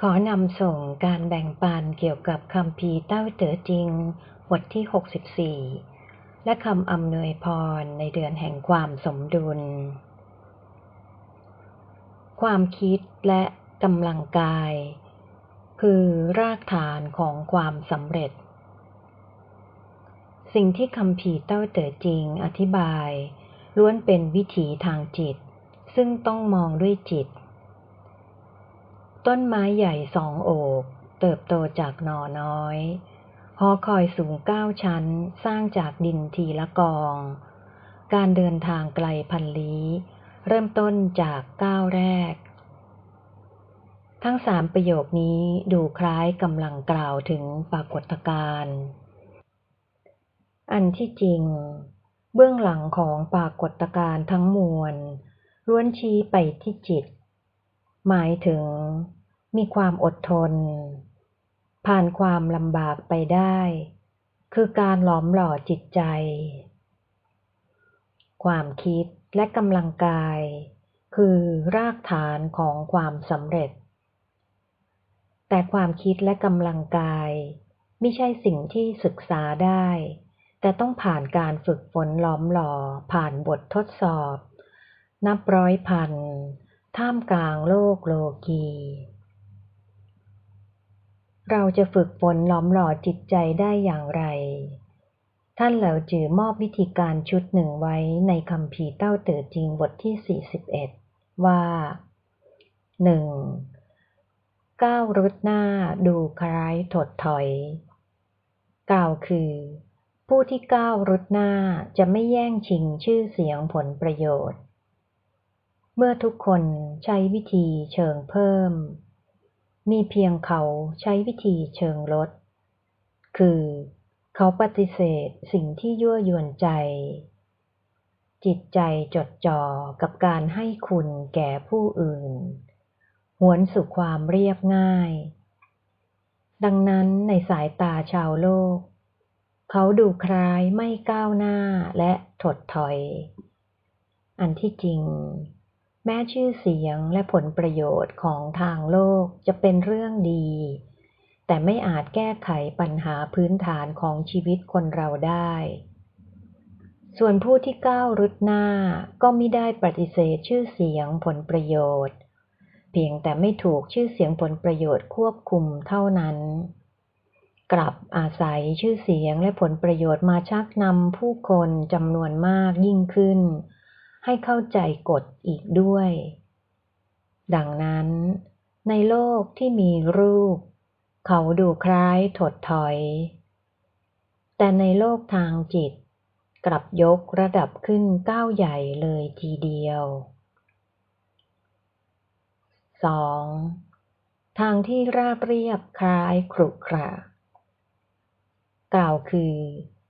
ขอนำส่งการแบ่งปันเกี่ยวกับคำพีเต้าเต๋อจริง บทที่ 64 และคำอำนวยพรในเดือนแห่งความสมดุล ความคิดและกำลังกาย คือรากฐานของความสำเร็จ สิ่งที่คำพีเต้าเต๋อจริงอธิบาย ล้วนเป็นวิถีทางจิต ซึ่งต้องมองด้วยจิต ต้นไม้ใหญ่สองโอบเติบโตจากหน่อน้อย หอคอยสูงเก้าชั้นสร้างจากดินทีละกอง การเดินทางไกลพันลี้เริ่มต้นจากก้าวแรก ทั้งสามประโยคนี้ดูคล้ายกำลังกล่าวถึงปรากฏการณ์อันที่จริง เบื้องหลังของปรากฏการณ์ทั้งมวลล้วนชี้ไปที่จิต หมายถึง มีความอดทน ผ่านความลำบากไปได้ คือการหลอมหล่อจิตใจ ความคิดและกำลังกาย คือรากฐานของความสำเร็จ แต่ความคิดและกำลังกาย ไม่ใช่สิ่งที่ศึกษาได้ แต่ต้องผ่านการฝึกฝนหลอมหล่อผ่านบททดสอบ นับร้อยพัน ท่ามกลางโลกโลกี เราจะฝึกฝนหลอมหล่อจิตใจได้อย่างไร ท่านเหล่าจือมอบวิธีการชุดหนึ่งไว้ในคำผีเต้าเต๋อจริงบทที่ 41 ว่า 1. ก้าวรุดหน้าดูคล้ายถดถอย กล่าวคือ ผู้ที่ก้าวรุดหน้าจะไม่แย่งชิงชื่อเสียงผลประโยชน์ เมื่อทุกคนใช้วิธีเชิงเพิ่ม มีเพียงเขาใช้วิธีเชิงลด คือ เขาปฏิเสธสิ่งที่ยั่วยวนใจ จิตใจจดจ่อกับการให้คุณแก่ผู้อื่น หวนสู่ความเรียบง่าย ดังนั้นในสายตาชาวโลก เขาดูคล้ายไม่ก้าวหน้าและถดถอย อันที่จริง แม้ชื่อเสียงและผลประโยชน์ของทางโลกจะเป็นเรื่องดี แต่ไม่อาจแก้ไขปัญหาพื้นฐานของชีวิตคนเราได้ ส่วนผู้ที่ก้าวรุดหน้าก็ไม่ได้ปฏิเสธชื่อเสียงผลประโยชน์ เพียงแต่ไม่ถูกชื่อเสียงผลประโยชน์ควบคุมเท่านั้น กลับอาศัยชื่อเสียงและผลประโยชน์มาชักนำผู้คนจำนวนมากยิ่งขึ้น ให้เข้าใจกฎอีกด้วย ดังนั้น ในโลกที่มีรูป เขาดูคล้ายถดถอย แต่ในโลกทางจิต กลับยกระดับขึ้นก้าวใหญ่เลยทีเดียว 2. ทางที่ราบเรียบคล้ายครุขระกล่าวคือ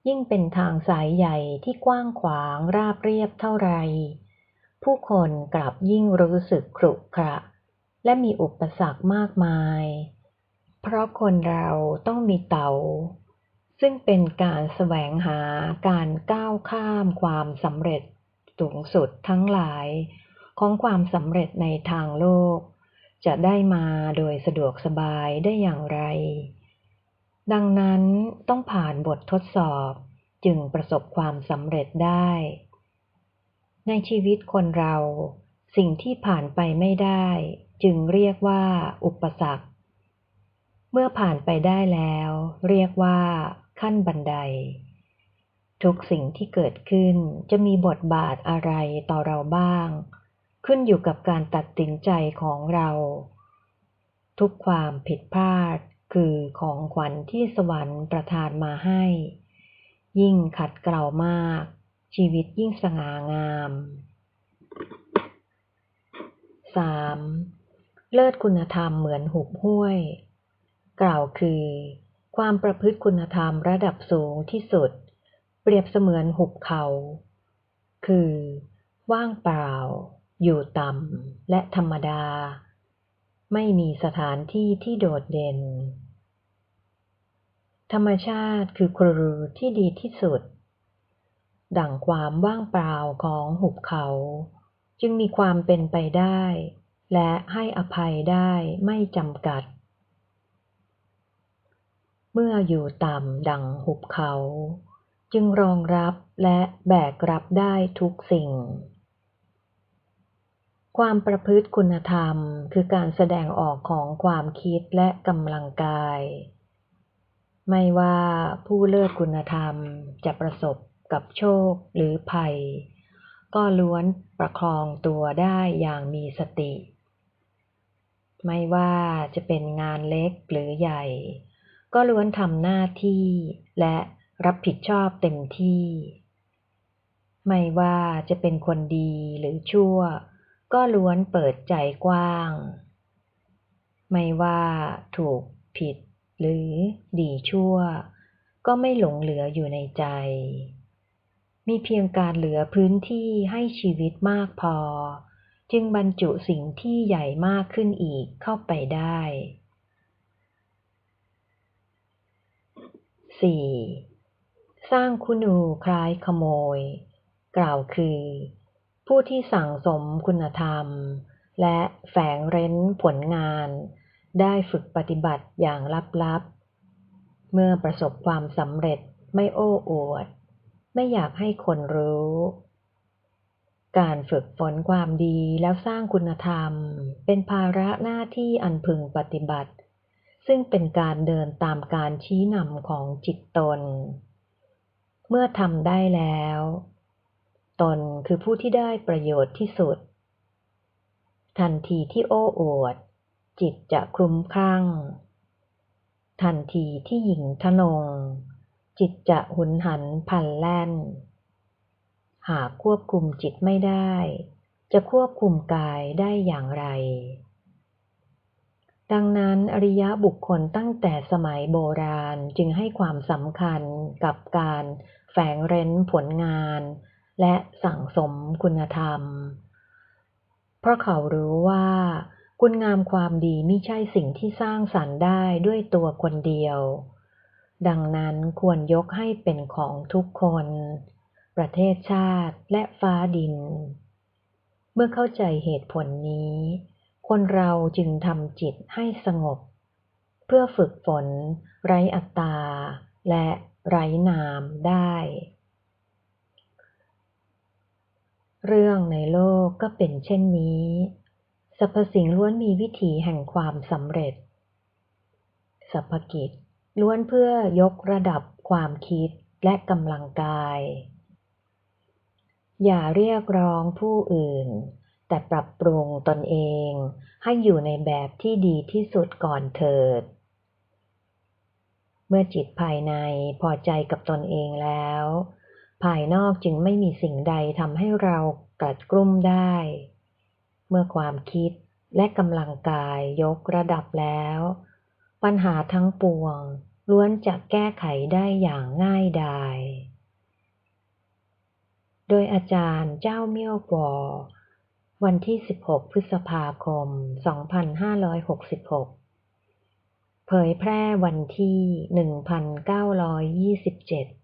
ยิ่งเป็นทางสายใหญ่ที่กว้างขวางราบเรียบเท่าไร ผู้คนกลับยิ่งรู้สึกขรุขระ และมีอุปสรรคมากมาย เพราะคนเราต้องมีเตาซึ่งเป็นการแสวงหาการก้าวข้ามความสำเร็จสูงสุดทั้งหลายของความสำเร็จในทางโลก จะได้มาโดยสะดวกสบายได้อย่างไร ดังนั้นต้องผ่านบททดสอบจึงประสบความสำเร็จได้ ในชีวิตคนเรา สิ่งที่ผ่านไปไม่ได้ จึงเรียกว่า อุปสรรค เมื่อผ่านไปได้แล้ว เรียกว่า ขั้นบันได ทุกสิ่งที่เกิดขึ้นจะมีบทบาทอะไรต่อเราบ้าง ขึ้นอยู่กับการตัดสินใจของเรา ทุกความผิดพลาด คือของขวัญที่สวรรค์ประทานมาให้ ยิ่งขัดเกลามาก ชีวิตยิ่งสง่างาม 3. เลิศคุณธรรมเหมือนหุบห้วย กล่าวคือ ความประพฤติคุณธรรมระดับสูงที่สุด เปรียบเสมือนหุบเขา คือ ว่างเปล่า อยู่ต่ำและธรรมดา ไม่มีสถานที่ที่โดดเด่น ธรรมชาติคือครูที่ดีที่สุด ดั่งความว่างเปล่าของหุบเขา จึงมีความเป็นไปได้ และให้อภัยได้ไม่จำกัด เมื่ออยู่ต่ำดั่งหุบเขา จึงรองรับและแบกรับได้ทุกสิ่ง ความประพฤติคุณธรรมคือการแสดงออกของความคิดและกำลังกาย ไม่ว่าผู้เลิศคุณธรรมจะประสบกับโชคหรือภัย ก็ล้วนประคองตัวได้อย่างมีสติ ไม่ว่าจะเป็นงานเล็กหรือใหญ่ ก็ล้วนทำหน้าที่และรับผิดชอบเต็มที่ ไม่ว่าจะเป็นคนดีหรือชั่ว ก็ล้วนเปิดใจกว้าง ไม่ว่าถูกผิด หรือดีชั่ว ก็ไม่หลงเหลืออยู่ในใจ มีเพียงการเหลือพื้นที่ให้ชีวิตมากพอ จึงบรรจุสิ่งที่ใหญ่มากขึ้นอีกเข้าไปได้ 4. สร้างคุณูคล้ายขโมย กล่าวคือ ผู้ที่สั่งสมคุณธรรม และแฝงเร้นผลงาน ได้ฝึกปฏิบัติอย่างลับๆ เมื่อประสบความสำเร็จไม่โอ้อวด ไม่อยากให้คนรู้ การฝึกฝนความดีแล้วสร้างคุณธรรม เป็นภาระหน้าที่อันพึงปฏิบัติ ซึ่งเป็นการเดินตามการชี้นำของจิตตน เมื่อทำได้แล้ว ตนคือผู้ที่ได้ประโยชน์ที่สุด ทันทีที่โอ้อวด จิตจะคลุ้มคลั่ง ทันทีที่หญิงทนง จิตจะหุนหันพันแล่น หากควบคุมจิตไม่ได้ จะควบคุมกายได้อย่างไร ดังนั้นอริยบุคคลตั้งแต่สมัยโบราณจึงให้ความสำคัญกับการแฝงเร้นผลงาน และสั่งสมคุณธรรม เพราะเขารู้ว่า คุณงามความดีไม่ใช่สิ่งที่สร้างสรรค์ได้ด้วยตัวคนเดียว ดังนั้นควรยกให้เป็นของทุกคน ประเทศชาติและฟ้าดิน เมื่อเข้าใจเหตุผลนี้ คนเราจึงทำจิตให้สงบ เพื่อฝึกฝน ไร้อัตตา และไร้นามได้ เรื่องในโลกก็เป็นเช่นนี้ สรรพสิ่งล้วนมีวิถีแห่งความสำเร็จสัพพกิจล้วนเพื่อยกระดับความคิดและกำลังกาย อย่าเรียกร้องผู้อื่น แต่ปรับปรุงตนเองให้อยู่ในแบบที่ดีที่สุดก่อนเถิด เมื่อจิตภายในพอใจกับตนเองแล้ว ภายนอกจึงไม่มีสิ่งใดทำให้เรากัดกลุ้มได้ เมื่อความคิดและกำลังกายยกระดับแล้ว ปัญหาทั้งปวงล้วนจะแก้ไขได้อย่างง่ายดาย โดยอาจารย์เจ้าเมี่ยวกอวันที่ 16 พฤษภาคม 2566 เผยแพร่วันที่ 1927